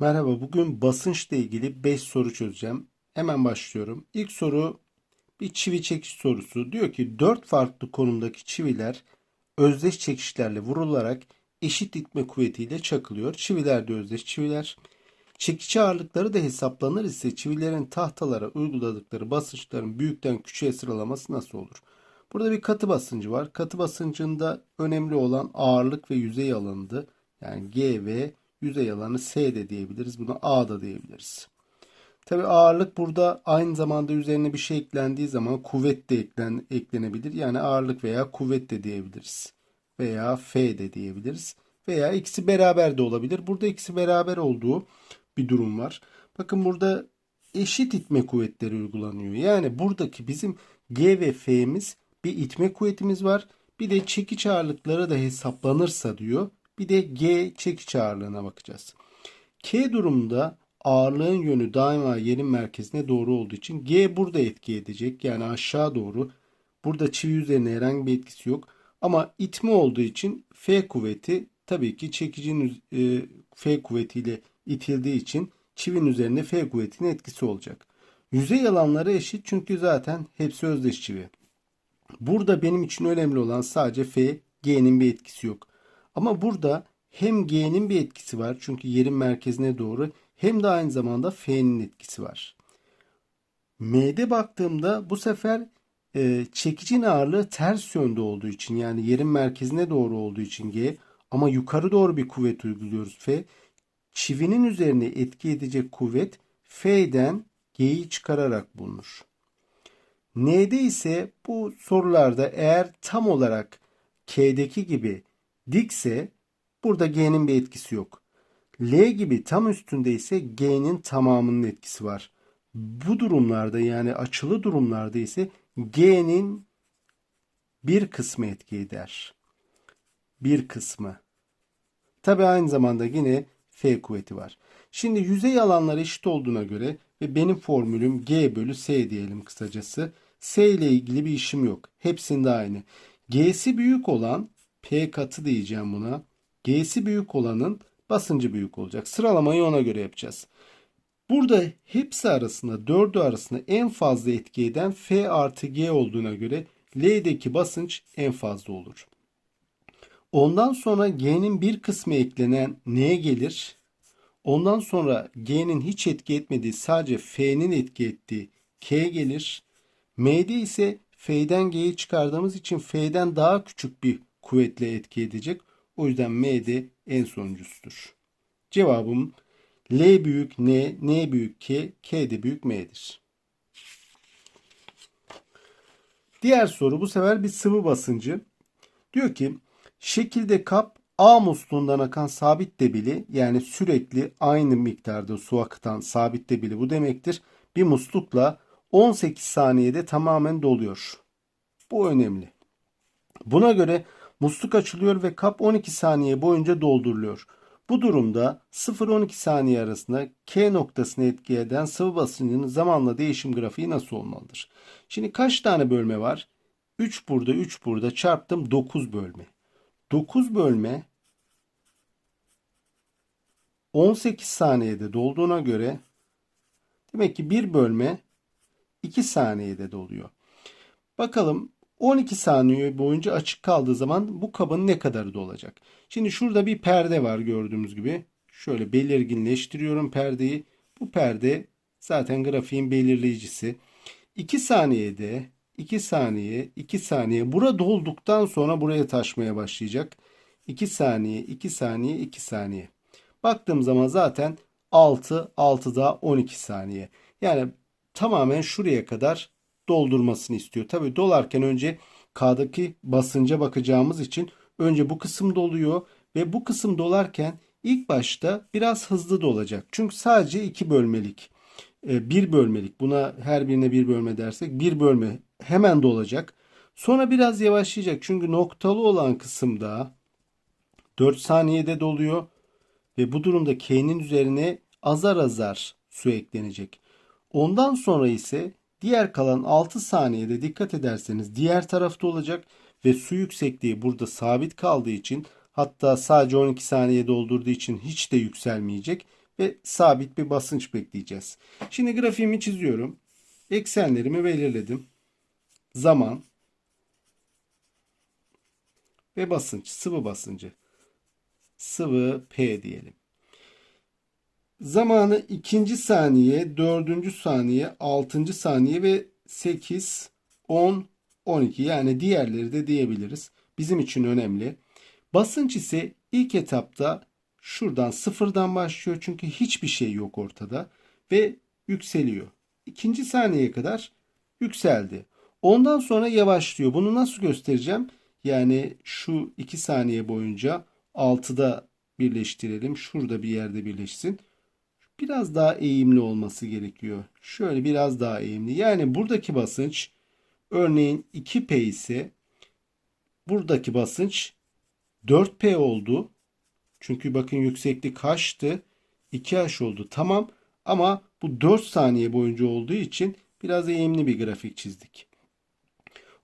Merhaba, bugün basınçla ilgili 5 soru çözeceğim. Hemen başlıyorum. İlk soru bir çivi çekiş sorusu. Diyor ki 4 farklı konumdaki çiviler özdeş çekişlerle vurularak eşit itme kuvvetiyle çakılıyor. Çiviler de özdeş çiviler. Çekiç ağırlıkları da hesaplanır ise çivilerin tahtalara uyguladıkları basınçların büyükten küçüğe sıralaması nasıl olur? Burada bir katı basıncı var. Katı basıncında önemli olan ağırlık ve yüzey alanıdır. Yani G ve yüzey alanı S de diyebiliriz. Buna A da diyebiliriz. Tabi ağırlık burada aynı zamanda üzerine bir şey eklendiği zaman kuvvet de eklen, eklenebilir. Yani ağırlık veya kuvvet de diyebiliriz. Veya F de diyebiliriz. Veya ikisi beraber de olabilir. Burada ikisi beraber olduğu bir durum var. Bakın burada eşit itme kuvvetleri uygulanıyor. Yani buradaki bizim G ve F'miz bir itme kuvvetimiz var. Bir de çekiç ağırlıkları da hesaplanırsa diyor. Bir de G çekiç ağırlığına bakacağız. K durumunda ağırlığın yönü daima yerin merkezine doğru olduğu için G burada etki edecek. Yani aşağı doğru. Burada çivi üzerine herhangi bir etkisi yok. Ama itme olduğu için F kuvveti tabii ki çekicinin e, F kuvvetiyle itildiği için çivinin üzerine F kuvvetinin etkisi olacak. Yüzey alanları eşit çünkü zaten hepsi özdeş çivi. Burada benim için önemli olan sadece F, G'nin bir etkisi yok. Ama burada hem G'nin bir etkisi var çünkü yerin merkezine doğru hem de aynı zamanda F'nin etkisi var. M'de baktığımda bu sefer e, çekicinin ağırlığı ters yönde olduğu için yani yerin merkezine doğru olduğu için G ama yukarı doğru bir kuvvet uyguluyoruz F. Çivinin üzerine etki edecek kuvvet F'den G'yi çıkararak bulunur. N'de ise bu sorularda eğer tam olarak K'deki gibi dikse burada G'nin bir etkisi yok. L gibi tam üstünde ise G'nin tamamının etkisi var. Bu durumlarda yani açılı durumlarda ise G'nin bir kısmı etki eder. Bir kısmı. Tabi aynı zamanda yine F kuvveti var. Şimdi yüzey alanları eşit olduğuna göre ve benim formülüm G bölü S diyelim kısacası. S ile ilgili bir işim yok. Hepsinde aynı. G'si büyük olan P katı diyeceğim buna. G'si büyük olanın basıncı büyük olacak. Sıralamayı ona göre yapacağız. Burada hepsi arasında dördü arasında en fazla etki eden F artı G olduğuna göre L'deki basınç en fazla olur. Ondan sonra G'nin bir kısmı eklenen N'ye gelir. Ondan sonra G'nin hiç etki etmediği sadece F'nin etki ettiği K gelir. M'de ise F'den G'yi çıkardığımız için F'den daha küçük bir kuvvetle etki edecek. O yüzden M'de en sonuncusudur. Cevabım L büyük N, N büyük K, K de büyük M'dir. Diğer soru bu sefer bir sıvı basıncı. Diyor ki şekilde kap A musluğundan akan sabit debili yani sürekli aynı miktarda su akıtan sabit debili bu demektir. Bir muslukla 18 saniyede tamamen doluyor. Bu önemli. Buna göre musluk açılıyor ve kap 12 saniye boyunca dolduruluyor. Bu durumda 0-12 saniye arasında K noktasını etki eden sıvı basıncının zamanla değişim grafiği nasıl olmalıdır? Şimdi kaç tane bölme var? 3 burada 3 burada çarptım 9 bölme. 9 bölme 18 saniyede dolduğuna göre demek ki bir bölme 2 saniyede doluyor. Bakalım 12 saniye boyunca açık kaldığı zaman bu kabın ne kadarı dolacak? Şimdi şurada bir perde var gördüğümüz gibi. Şöyle belirginleştiriyorum perdeyi. Bu perde zaten grafiğin belirleyicisi. 2 saniyede 2 saniye 2 saniye bura dolduktan sonra buraya taşmaya başlayacak. 2 saniye 2 saniye 2 saniye. Baktığım zaman zaten 6 6 daha 12 saniye. Yani tamamen şuraya kadar doldurmasını istiyor. Tabii dolarken önce K'daki basınca bakacağımız için önce bu kısım doluyor ve bu kısım dolarken ilk başta biraz hızlı dolacak. Çünkü sadece iki bölmelik, e, bir bölmelik buna her birine bir bölme dersek bir bölme hemen dolacak. Sonra biraz yavaşlayacak çünkü noktalı olan kısımda 4 saniyede doluyor ve bu durumda K'nin üzerine azar azar su eklenecek. Ondan sonra ise diğer kalan 6 saniyede dikkat ederseniz diğer tarafta olacak ve su yüksekliği burada sabit kaldığı için hatta sadece 12 saniye doldurduğu için hiç de yükselmeyecek ve sabit bir basınç bekleyeceğiz. Şimdi grafiğimi çiziyorum. Eksenlerimi belirledim. Zaman ve basınç, sıvı basıncı. Sıvı P diyelim. Zamanı ikinci saniye, dördüncü saniye, altıncı saniye ve 8, 10, 12 yani diğerleri de diyebiliriz. Bizim için önemli. Basınç ise ilk etapta şuradan sıfırdan başlıyor çünkü hiçbir şey yok ortada ve yükseliyor. İkinci saniyeye kadar yükseldi. Ondan sonra yavaşlıyor. Bunu nasıl göstereceğim? Yani şu 2 saniye boyunca 6'da birleştirelim. Şurada bir yerde birleşsin. Biraz daha eğimli olması gerekiyor. Şöyle biraz daha eğimli. Yani buradaki basınç örneğin 2P ise buradaki basınç 4P oldu. Çünkü bakın yükseklik H'tı. 2H oldu. Tamam ama bu 4 saniye boyunca olduğu için biraz eğimli bir grafik çizdik.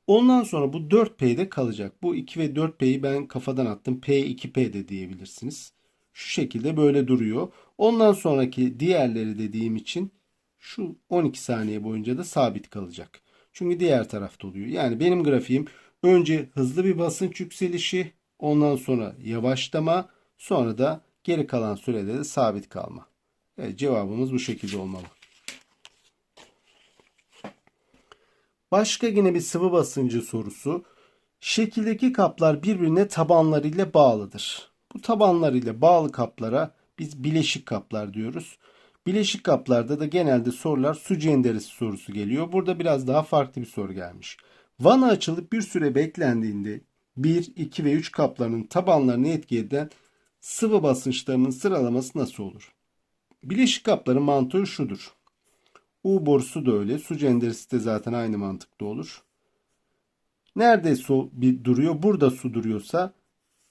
Ondan sonra bu 4P'de kalacak. Bu 2 ve 4P'yi ben kafadan attım. P2P de diyebilirsiniz. Şu şekilde böyle duruyor. Ondan sonraki diğerleri dediğim için şu 12 saniye boyunca da sabit kalacak. Çünkü diğer tarafta oluyor. Yani benim grafiğim önce hızlı bir basınç yükselişi, ondan sonra yavaşlama, sonra da geri kalan sürede de sabit kalma. Evet, cevabımız bu şekilde olmalı. Başka yine bir sıvı basıncı sorusu. Şekildeki kaplar birbirine tabanlarıyla bağlıdır. Bu tabanlarıyla bağlı kaplara biz bileşik kaplar diyoruz. Bileşik kaplarda da genelde sorular su cenderesi sorusu geliyor. Burada biraz daha farklı bir soru gelmiş. Vana açılıp bir süre beklendiğinde 1, 2 ve 3 kaplarının tabanlarını etki eden sıvı basınçlarının sıralaması nasıl olur? Bileşik kapların mantığı şudur. U borusu da öyle. Su cenderesi de zaten aynı mantıkta olur. Nerede su bir duruyor? Burada su duruyorsa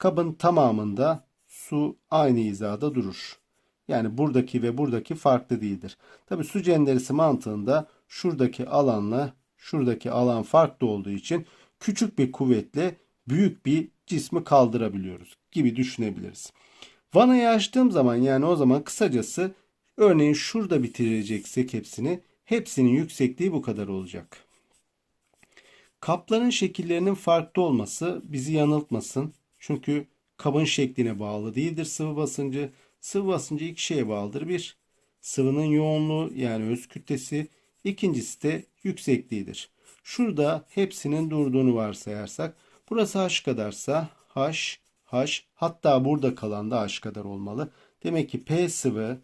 kabın tamamında su aynı hizada durur. Yani buradaki ve buradaki farklı değildir. Tabi su cenderesi mantığında şuradaki alanla şuradaki alan farklı olduğu için küçük bir kuvvetle büyük bir cismi kaldırabiliyoruz gibi düşünebiliriz. Vanayı açtığım zaman yani o zaman kısacası örneğin şurada bitireceksek hepsini hepsinin yüksekliği bu kadar olacak. Kapların şekillerinin farklı olması bizi yanıltmasın. Çünkü kabın şekline bağlı değildir sıvı basıncı. Sıvı basıncı iki şeye bağlıdır. Bir, sıvının yoğunluğu yani öz kütlesi. İkincisi de yüksekliğidir. Şurada hepsinin durduğunu varsayarsak burası h kadarsa h, h hatta burada kalan da h kadar olmalı. Demek ki P sıvı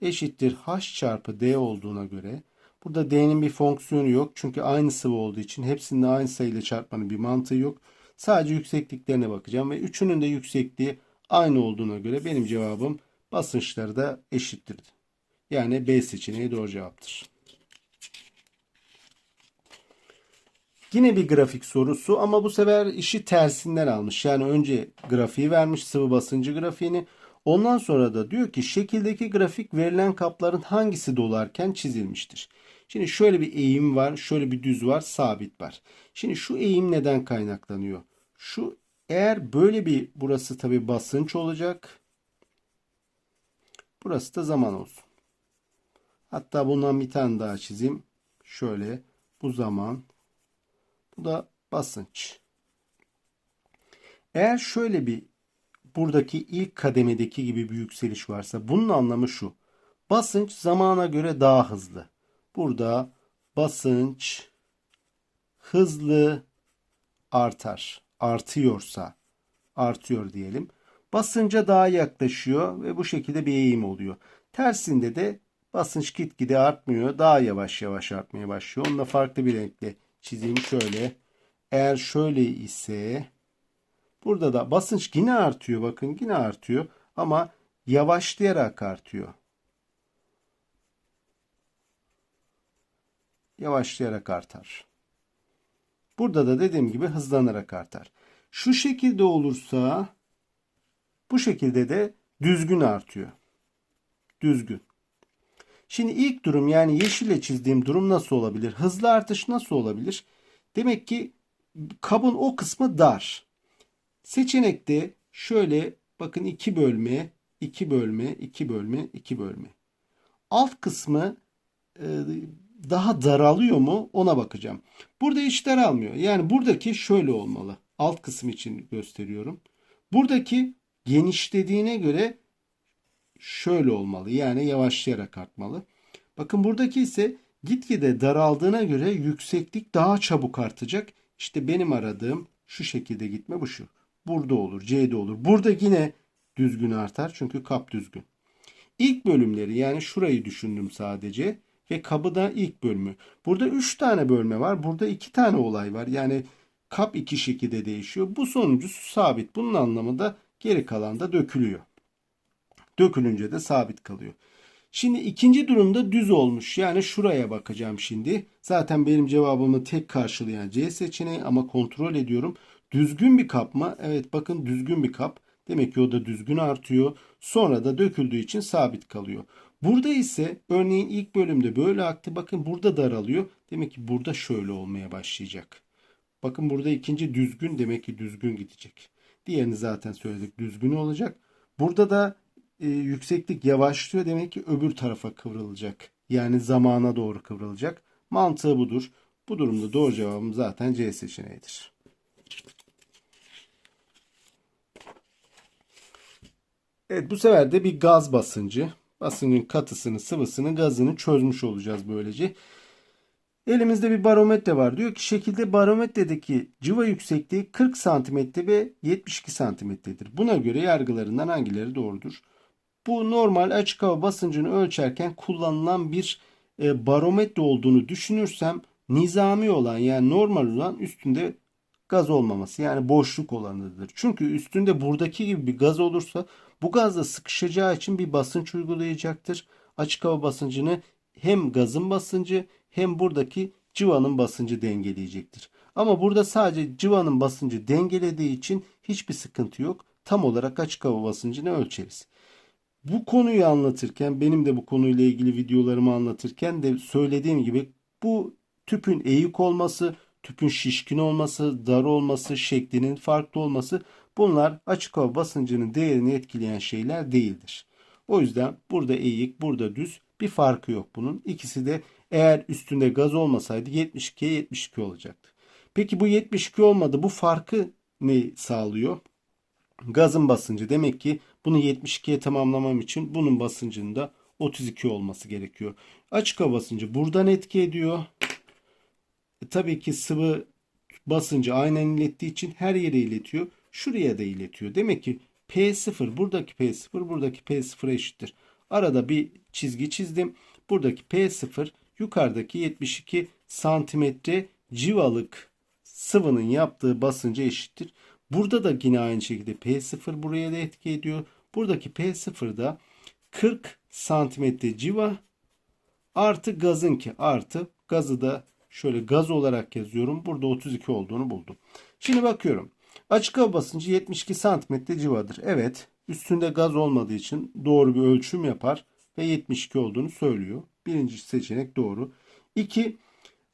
eşittir h çarpı d olduğuna göre burada d'nin bir fonksiyonu yok. Çünkü aynı sıvı olduğu için hepsinin aynı sayıyla çarpmanın bir mantığı yok. Sadece yüksekliklerine bakacağım ve üçünün de yüksekliği aynı olduğuna göre benim cevabım basınçları da eşittir. Yani B seçeneği doğru cevaptır. Yine bir grafik sorusu ama bu sefer işi tersinden almış. Yani önce grafiği vermiş sıvı basıncı grafiğini. Ondan sonra da diyor ki şekildeki grafik verilen kapların hangisi dolarken çizilmiştir. Şimdi şöyle bir eğim var, şöyle bir düz var, sabit var. Şimdi şu eğim neden kaynaklanıyor? Şu eğer böyle bir burası tabi basınç olacak. Burası da zaman olsun. Hatta bundan bir tane daha çizeyim. Şöyle bu zaman. Bu da basınç. Eğer şöyle bir buradaki ilk kademedeki gibi bir yükseliş varsa bunun anlamı şu. Basınç zamana göre daha hızlı. Burada basınç hızlı artar. Artıyorsa artıyor diyelim. Basınca daha yaklaşıyor ve bu şekilde bir eğim oluyor. Tersinde de basınç gitgide artmıyor. Daha yavaş yavaş artmaya başlıyor. Onu da farklı bir renkle çizeyim şöyle. Eğer şöyle ise burada da basınç yine artıyor. Bakın yine artıyor ama yavaşlayarak artıyor. Yavaşlayarak artar. Burada da dediğim gibi hızlanarak artar. Şu şekilde olursa bu şekilde de düzgün artıyor. Düzgün. Şimdi ilk durum yani yeşille çizdiğim durum nasıl olabilir? Hızlı artış nasıl olabilir? Demek ki kabın o kısmı dar. Seçenekte şöyle bakın iki bölme 2 bölme, 2 bölme, 2 bölme. Alt kısmı e, daha daralıyor mu ona bakacağım. Burada hiç daralmıyor. Yani buradaki şöyle olmalı. Alt kısım için gösteriyorum. Buradaki genişlediğine göre şöyle olmalı. Yani yavaşlayarak artmalı. Bakın buradaki ise gitgide daraldığına göre yükseklik daha çabuk artacak. İşte benim aradığım şu şekilde gitme bu şu. Burada olur, C'de olur. Burada yine düzgün artar çünkü kap düzgün. İlk bölümleri yani şurayı düşündüm sadece ve kabı ilk bölümü. Burada 3 tane bölme var. Burada 2 tane olay var. Yani kap iki şekilde değişiyor. Bu sonuncusu sabit. Bunun anlamı da geri kalan da dökülüyor. Dökülünce de sabit kalıyor. Şimdi ikinci durumda düz olmuş. Yani şuraya bakacağım şimdi. Zaten benim cevabımı tek karşılayan C seçeneği ama kontrol ediyorum. Düzgün bir kap mı? Evet bakın düzgün bir kap. Demek ki o da düzgün artıyor. Sonra da döküldüğü için sabit kalıyor. Burada ise örneğin ilk bölümde böyle aktı. Bakın burada daralıyor. Demek ki burada şöyle olmaya başlayacak. Bakın burada ikinci düzgün demek ki düzgün gidecek. Diğerini zaten söyledik düzgün olacak. Burada da e, yükseklik yavaşlıyor demek ki öbür tarafa kıvrılacak. Yani zamana doğru kıvrılacak. Mantığı budur. Bu durumda doğru cevabım zaten C seçeneğidir. Evet bu sefer de bir gaz basıncı. Basıncın katısını, sıvısını, gazını çözmüş olacağız böylece. Elimizde bir barometre var. Diyor ki şekilde barometredeki cıva yüksekliği 40 cm ve 72 cm'dir. Buna göre yargılarından hangileri doğrudur? Bu normal açık hava basıncını ölçerken kullanılan bir e, barometre olduğunu düşünürsem nizami olan yani normal olan üstünde gaz olmaması yani boşluk olanıdır. Çünkü üstünde buradaki gibi bir gaz olursa bu gazda sıkışacağı için bir basınç uygulayacaktır. Açık hava basıncını hem gazın basıncı hem buradaki cıvanın basıncı dengeleyecektir. Ama burada sadece cıvanın basıncı dengelediği için hiçbir sıkıntı yok. Tam olarak açık hava basıncını ölçeriz. Bu konuyu anlatırken benim de bu konuyla ilgili videolarımı anlatırken de söylediğim gibi bu tüpün eğik olması, tüpün şişkin olması, dar olması, şeklinin farklı olması bunlar açık hava basıncının değerini etkileyen şeyler değildir. O yüzden burada eğik, burada düz bir farkı yok bunun. İkisi de eğer üstünde gaz olmasaydı 72'ye 72 olacaktı. Peki bu 72 olmadı. Bu farkı ne sağlıyor? Gazın basıncı. Demek ki bunu 72'ye tamamlamam için bunun basıncında 32 olması gerekiyor. Açık hava basıncı buradan etki ediyor. E, tabii ki sıvı basıncı aynen ilettiği için her yere iletiyor. Şuraya da iletiyor. Demek ki P0 buradaki P0 buradaki P0 eşittir. Arada bir çizgi çizdim. Buradaki P0 yukarıdaki 72 santimetre civalık sıvının yaptığı basınca eşittir. Burada da yine aynı şekilde P0 buraya da etki ediyor. Buradaki P0 da 40 santimetre civa artı gazın ki artı gazı da şöyle gaz olarak yazıyorum. Burada 32 olduğunu buldum. Şimdi bakıyorum. Açık hava basıncı 72 santimetre civadır. Evet üstünde gaz olmadığı için doğru bir ölçüm yapar ve 72 olduğunu söylüyor. Birinci seçenek doğru. 2.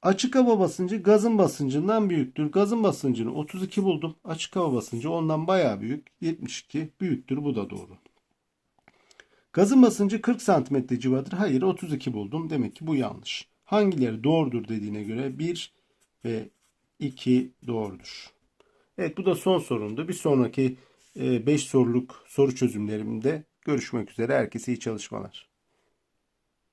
Açık hava basıncı gazın basıncından büyüktür. Gazın basıncını 32 buldum. Açık hava basıncı ondan bayağı büyük. 72 büyüktür. Bu da doğru. Gazın basıncı 40 cm civarıdır. Hayır 32 buldum. Demek ki bu yanlış. Hangileri doğrudur dediğine göre 1 ve 2 doğrudur. Evet bu da son sorumdu. Bir sonraki 5 soruluk soru çözümlerimde görüşmek üzere. Herkese iyi çalışmalar.